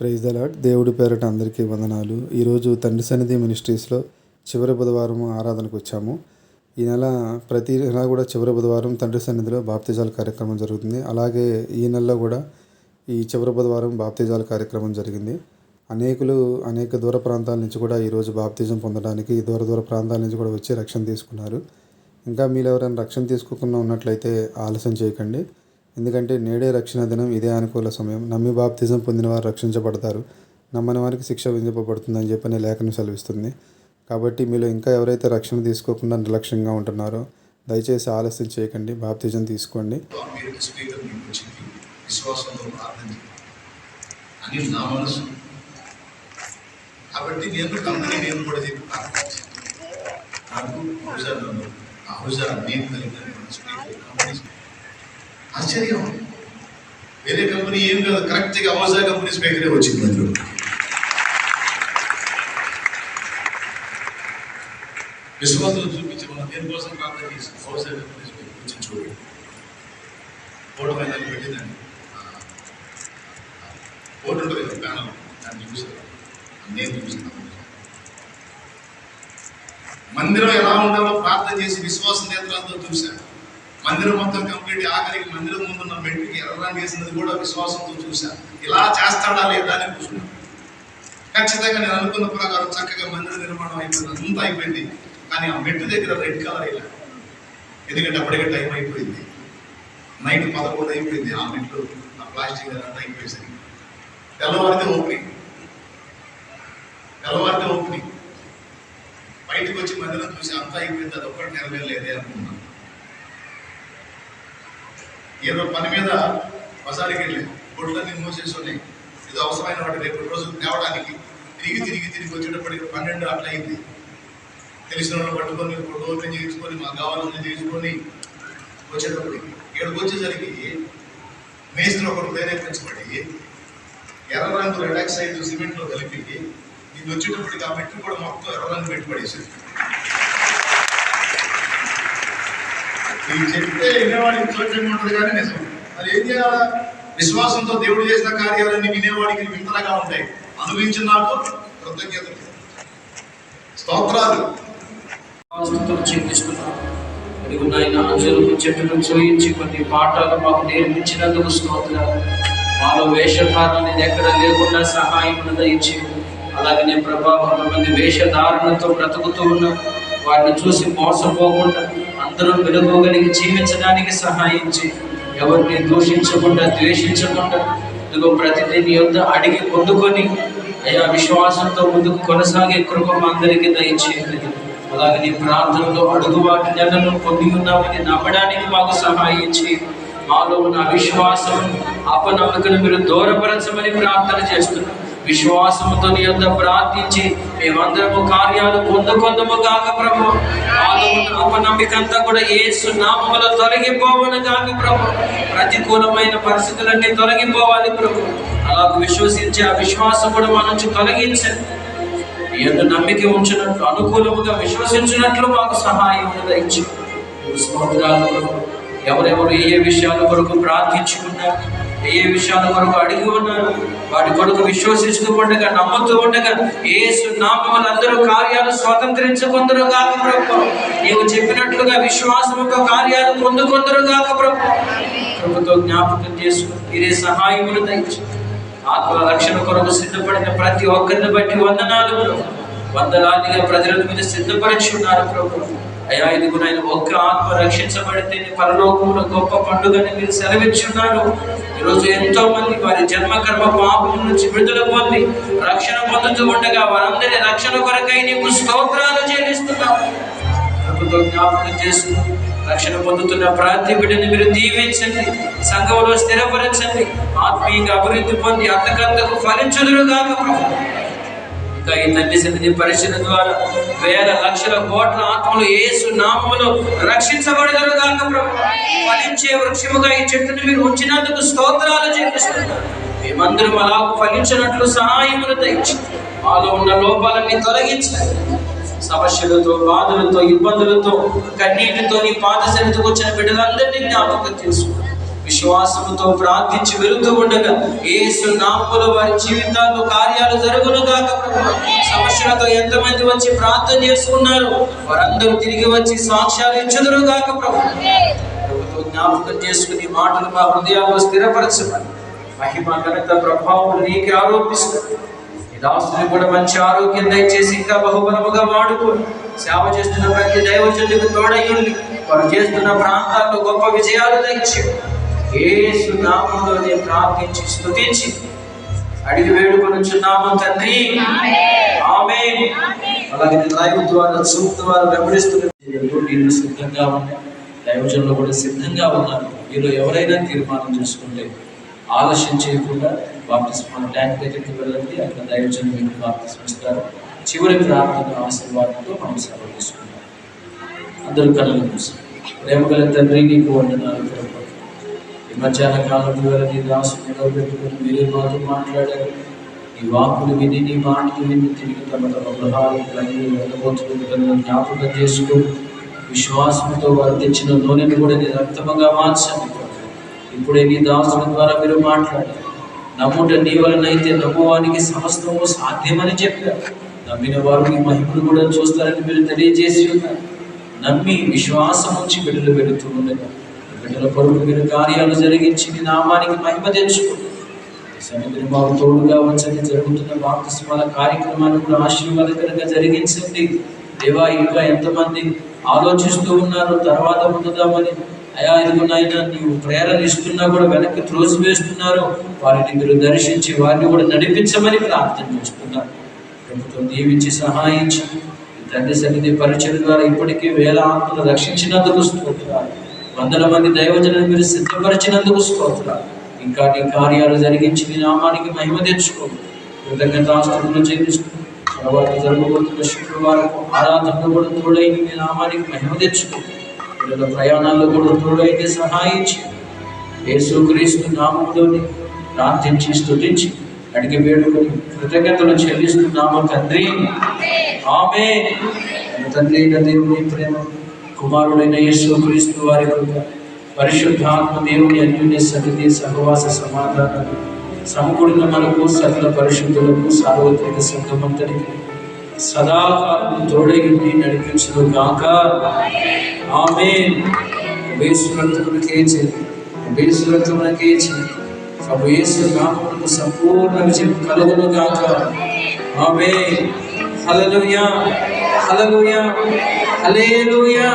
Praise the దేవుడి పేరట అందరికీ వందనాలు. ఈరోజు తండ్రి సన్నిధి మినిస్ట్రీస్లో చివరి బుధవారం ఆరాధనకు వచ్చాము. ఈ నెల ప్రతి నెల కూడా చివరి బుధవారం తండ్రి సన్నిధిలో బాప్తిజాల కార్యక్రమం జరుగుతుంది. అలాగే ఈ నెలలో కూడా ఈ చివరి బుధవారం బాప్తిజాల కార్యక్రమం జరిగింది. అనేకులు అనేక దూర ప్రాంతాల నుంచి కూడా ఈరోజు బాప్తిజం పొందడానికి దూర దూర ప్రాంతాల నుంచి కూడా వచ్చి రక్షణ తీసుకున్నారు. ఇంకా మీరు ఎవరైనా రక్షణ తీసుకోకుండా ఉన్నట్లయితే ఆలస్యం చేయకండి. ఎందుకంటే నేడే రక్షణ దినం ఇదే అనుకూల సమయం. నమ్మి బాప్తిజం పొందిన వారు రక్షించబడతారు. నమ్మని వారికి శిక్ష విధింపబడుతుందని చెప్పని లేఖను సెలవిస్తుంది. కాబట్టి మీలో ఇంకా ఎవరైతే రక్షణ తీసుకోకుండా నిర్లక్ష్యంగా ఉంటున్నారో దయచేసి ఆలస్యం చేయకండి బాప్తిజం తీసుకోండి. అని నా మనసు కాబట్టి నేను కంపెనీ నేను కూడా చెప్పి ప్రార్థించాను నాకు అవసరం అవసరం నేను కలిగిన స్పీకర్ ఆశ్చర్యం. వేరే కంపెనీ ఏం కాదు కరెక్ట్గా హౌజా కంపెనీ స్పీకరే వచ్చింది అందులో. విశ్వాసులు చూపించి మనం దేనికోసం ప్రార్థన చేసి హౌజా కంపెనీ స్పీకర్ చూడండి. ఫోటో పైన పెట్టిందండి ఫోటో ఉంటుంది కదా ప్యానల్. దాన్ని చూసాను నేను చూసాను మందిరం ఎలా ఉండాలో ప్రార్థన చేసి విశ్వాస నేత్రాలతో చూశాను మందిరం మొత్తం కంప్లీట్ ఆఖరికి మందిరం ముందున్న మెట్టుకి ఎర్రని వేసినది కూడా విశ్వాసంతో చూశాను. ఇలా చేస్తాడా లేదా అని కూర్చున్నాను. ఖచ్చితంగా నేను అనుకున్న ప్రకారం చక్కగా మందిర నిర్మాణం అయిపోయింది. అంతా అయిపోయింది. కానీ ఆ మెట్టు దగ్గర రెడ్ కలర్ ఇలా. ఎందుకంటే అప్పటికే టైం అయిపోయింది. నైట్ పదకొండు అయిపోయింది. ఆ మెట్లు ఆ ప్లాస్టిక్ అంతా అయిపోయేసరికి. తెల్లవారితే ఓపెనింగ్. తెల్లవారితే ఓపెనింగ్. బయటకు వచ్చి మందిరం చూసి అంతా అయిపోయింది. అది ఒక్కటి నెరవేరలేదే అనుకున్నాను. ఏదో పని మీద బజారుకి వెళ్ళి బొడ్లన్నీ మూసేసుకొని ఇది అవసరమైన వాటి రేపు రోజు తేవడానికి తిరిగి తిరిగి తిరిగి వచ్చేటప్పటికి పన్నెండు అట్లా అయింది తెలిసిన వాళ్ళు పట్టుకొని బొడ్డు ఓపెన్ చేసుకొని మాకు కావాలని తీసుకొని వచ్చేటప్పటికి ఇక్కడికి వచ్చేసరికి మేస్త్రి ఒకరు ప్రేరేపించబడి ఎర్ర రంగు రెడాక్సైడ్ సిమెంట్లో కలిపి ఇది వచ్చేటప్పటికి ఆ మెట్లు కూడా మొత్తం ఎర్ర రంగు పెట్టుబడేసింది నేను చెప్తే వినేవాడికి చోట్యంగా ఉంటుంది కానీ నిజం. మరి ఏం చేయాలా? విశ్వాసంతో దేవుడు చేసిన కార్యాలన్నీ వినేవాడికి వింతలుగా ఉంటాయి. అనుభవించిన నాకు కృతజ్ఞతలు. స్తోత్రాలు. స్థుతులు చెల్లిస్తున్నాం నాయన చెట్టును చూయించి కొన్ని పాఠాలు మాకు నేర్పించినందుకు స్తోత్రాలు. మాలో వేషధారణని ఎక్కడ లేకుండా సహాయం దయచి. అలాగనే ప్రభా కొంతమంది వేషధారణతో బ్రతుకుతూ ఉన్న వాటిని చూసి మోసపోకుండా అందరూ వెలుగోగలిగి జీవించడానికి సహాయించి ఎవరిని దూషించకుండా ద్వేషించకుండా ఇదిగో ప్రతిదీ నీ యొక్క అడిగి పొందుకొని అయా విశ్వాసంతో ముందుకు కొనసాగే కృప మా అందరికీ దయచేయండి. అలాగే నీ ప్రార్థనలో అడుగుబాటు నెలను పొంది ఉన్నామని నమ్మడానికి మాకు సహాయించి మాలో ఉన్న అవిశ్వాసం అపనమ్మకను మీరు దూరపరచమని ప్రార్థన చేస్తున్నాం. విశ్వాసముతో నీ యొద్ద ప్రార్థించి మేమందరము కార్యాలు పొందుకొందము కాక ప్రభు. మాలో ఉన్న అపనమ్మిక అంతా కూడా ఏసు నామములో తొలగిపోవను కాక ప్రభు. ప్రతికూలమైన పరిస్థితులన్నీ తొలగిపోవాలి ప్రభు. అలా విశ్వసించి ఆ విశ్వాసం కూడా మా నుంచి తొలగించండి ఎందు నమ్మిక ఉంచినట్లు అనుకూలముగా విశ్వసించినట్లు మాకు సహాయం దయచు స్తోత్రాలు ఎవరెవరు ఏ ఏ విషయాల కొరకు ప్రార్థించుకున్నారు? ఏ విషయాల కొరకు అడిగి ఉన్నారు? వాటి కొరకు విశ్వసిస్తూ ఉండగా నమ్ముతూ ఉండగా ఏసు సున్నామములు అందరూ కార్యాలు స్వతంత్రించుకుందరు కాక ప్రభు. నీవు చెప్పినట్లుగా విశ్వాసముతో కార్యాలు పొందుకుందరు కాక ప్రభు. ప్రభుతో జ్ఞాపకం చేసుకుని మీరే సహాయములు దయచు. ఆత్మ రక్షణ కొరకు సిద్ధపడిన ప్రతి ఒక్కరిని బట్టి వందనాలు ప్రభు. వందలాదిగా ప్రజల మీద సిద్ధపరిచి ఉన్నారు ప్రభు. అయ్యా ఇదిగో నాయన ఒక్క ఆత్మ రక్షించబడితే పరలోకంలో గొప్ప పండుగని మీరు సెలవిచ్చున్నారు. ఈరోజు ఎంతో మంది వారి జన్మకర్మ పాపం నుంచి విడుదల పొంది రక్షణ పొందుతూ ఉండగా వారందరి రక్షణ కొరకై నీకు స్తోత్రాలు చెల్లిస్తున్నాం. జ్ఞాపకం చేస్తున్నాం రక్షణ పొందుతున్న ప్రతి బిడ్డని మీరు దీవించండి సంఘంలో స్థిరపరచండి ఆత్మీయంగా అభివృద్ధి పొంది అంతకంతకు ఫలించుదురుగాక ప్రభు. ఇంకా ఈ తండ్రి సన్నిధి పరిశీలన ద్వారా వేల లక్షల కోట్ల ఆత్మలు ఏసు నామములో రక్షించబడదురుగాక ప్రభు. ఫలించే వృక్షముగా ఈ చెట్టును మీరు ఉంచినందుకు స్తోత్రాలు చేపిస్తున్నారు మేమందరం అలా ఫలించినట్లు సహాయములు తెచ్చి మాలో ఉన్న లోపాలన్నీ తొలగించాలి సమస్యలతో బాధలతో ఇబ్బందులతో కన్నీటితో నీ పాద సన్నిధికి వచ్చిన బిడ్డలందరినీ జ్ఞాపకం చేసుకో విశ్వాసముతో ప్రార్థించి వెళుతూ ఉండగా ఏసు నామములో వారి జీవితాల్లో కార్యాలు జరుగును గాక సమస్యలతో ఎంతమంది వచ్చి ప్రార్థన చేసుకున్నారు వారందరూ తిరిగి వచ్చి సాక్ష్యాలు ఇచ్చుదురు గాక ప్రభు జ్ఞాపకం చేసుకుని మాటలు మా హృదయాల్లో స్థిరపరచమని మహిమ ఘనత ప్రభావం నీకే ఆరోపిస్తుంది దాసుని కూడా మంచి ఆరోగ్యం దయచేసి ఇంకా బహుబలముగా వాడుకోండి సేవ చేస్తున్న ప్రతి దైవజనులకు తోడయ్యండి వారు చేస్తున్న ప్రాంతాల్లో గొప్ప విజయాలు దయచేయండి. ఏసు నామంలో నేను ప్రార్థించి స్తుతించి అడిగి వేడుకొనుచున్నాము తండ్రి. ఆమె అలాగే లైవ్ ద్వారా జూమ్ ద్వారా వెంబడిస్తున్న వీళ్ళు సిద్ధంగా ఉన్నాయి దైవజనులు కూడా సిద్ధంగా ఉన్నారు. వీళ్ళు ఎవరైనా తీర్మానం చేసుకుంటే ఆలస్యం చేయకుండా బాప్తిస్మ ట్యాంక్ దగ్గరికి వెళ్ళండి. అక్కడ దైవజనులు మీకు బాప్తిస్మ ఇస్తారు చివరి ప్రార్థన ఆశీర్వాదంతో మనం సెలవు తీసుకుంటాం అందరూ కళ్ళు మూసి ప్రేమ గల తండ్రి నీకు వందనాలు. ఈ మధ్యాహ్న కాలం వేళ నీ దాసు నిలబెట్టుకుని మీరే మాతో మాట్లాడారు. ఈ వాక్కులు విని నీ మాటలు విని తిరిగి తమ తమ గృహాలు కలిగి వెళ్ళబోతున్న జ్ఞాపకం చేసుకో విశ్వాసంతో వర్తించిన తెచ్చిన నూనెను కూడా నీ రక్తముగా మార్చండి ఇప్పుడే నీ దాసుల ద్వారా మీరు మాట్లాడారు. నమ్ముట నీ వలనైతే నమ్మువానికి సమస్తము సాధ్యమని చెప్పారు. నమ్మిన వారు మీ మహిమను కూడా చూస్తారని మీరు తెలియజేసి ఉన్నారు. నమ్మి విశ్వాసం ఉంచి బిడ్డలు పెడుతూ ఉండగా బిడ్డల కొరకు మీరు కార్యాలు జరిగించి మీ నామానికి మహిమ తెచ్చుకోండి. సన్నిధిని మాకు తోడుగా వచ్చని జరుగుతున్న బాప్తిస్మాల కార్యక్రమాన్ని కూడా ఆశీర్వాదకరంగా జరిగించండి. దేవా ఇంకా ఎంతమంది ఆలోచిస్తూ ఉన్నారు తర్వాత పొందుదామని. అయా ఇదిగునైనా నీవు ప్రేరణ ఇస్తున్నా కూడా వెనక్కి త్రోసి వేస్తున్నారు వారిని మీరు దర్శించి వారిని కూడా నడిపించమని ప్రార్థన చేస్తున్నారు ప్రభుత్వం దీవించి సహాయించి. తండ్రి సన్నిధి పరిచయం ద్వారా ఇప్పటికీ వేల ఆత్మలు రక్షించినందుకు స్తోత్రాలు వందల మంది దైవజనులు మీరు సిద్ధపరిచినందుకు స్తోత్రాలు. ఇంకా నీ కార్యాలు జరిగించి నీ నామానికి మహిమ తెచ్చుకోండి. కృతజ్ఞతాస్తుతులు చెల్లిస్తూ తర్వాత జరగబోతున్న శుక్రవారం ఆరాధనలో కూడా తోడై మీ నామానికి మహిమ తెచ్చుకోండి. పిల్లల ప్రయాణాల్లో కూడా తోడైతే సహాయించి యేసుక్రీస్తు నామంలోని ప్రార్థించి స్తుతించి అడిగి వేడుకొని కృతజ్ఞతలు చెల్లిస్తున్నాము తండ్రి. ఆమె తండ్రి అయిన దేవుని ప్రేమ కుమారుడైన యేసుక్రీస్తు వారి కృప పరిశుద్ధాత్మ దేవుని అన్యోన్య సన్నిధి సహవాస సమాధానం సమకూడిన మనకు సకల పరిశుద్ధులకు సార్వత్రిక సంఘమంతరికి సదాకాలం తోడయుండి నడిపించును గాక ఆమె వేసురక్తమునకే చేరి వేసురక్తమునకే చేరి ప్రభు యేసు నామమునకు సంపూర్ణ విజయం కలుగును గాక ఆమె హలలుయా హలలుయా ஹலேலூயா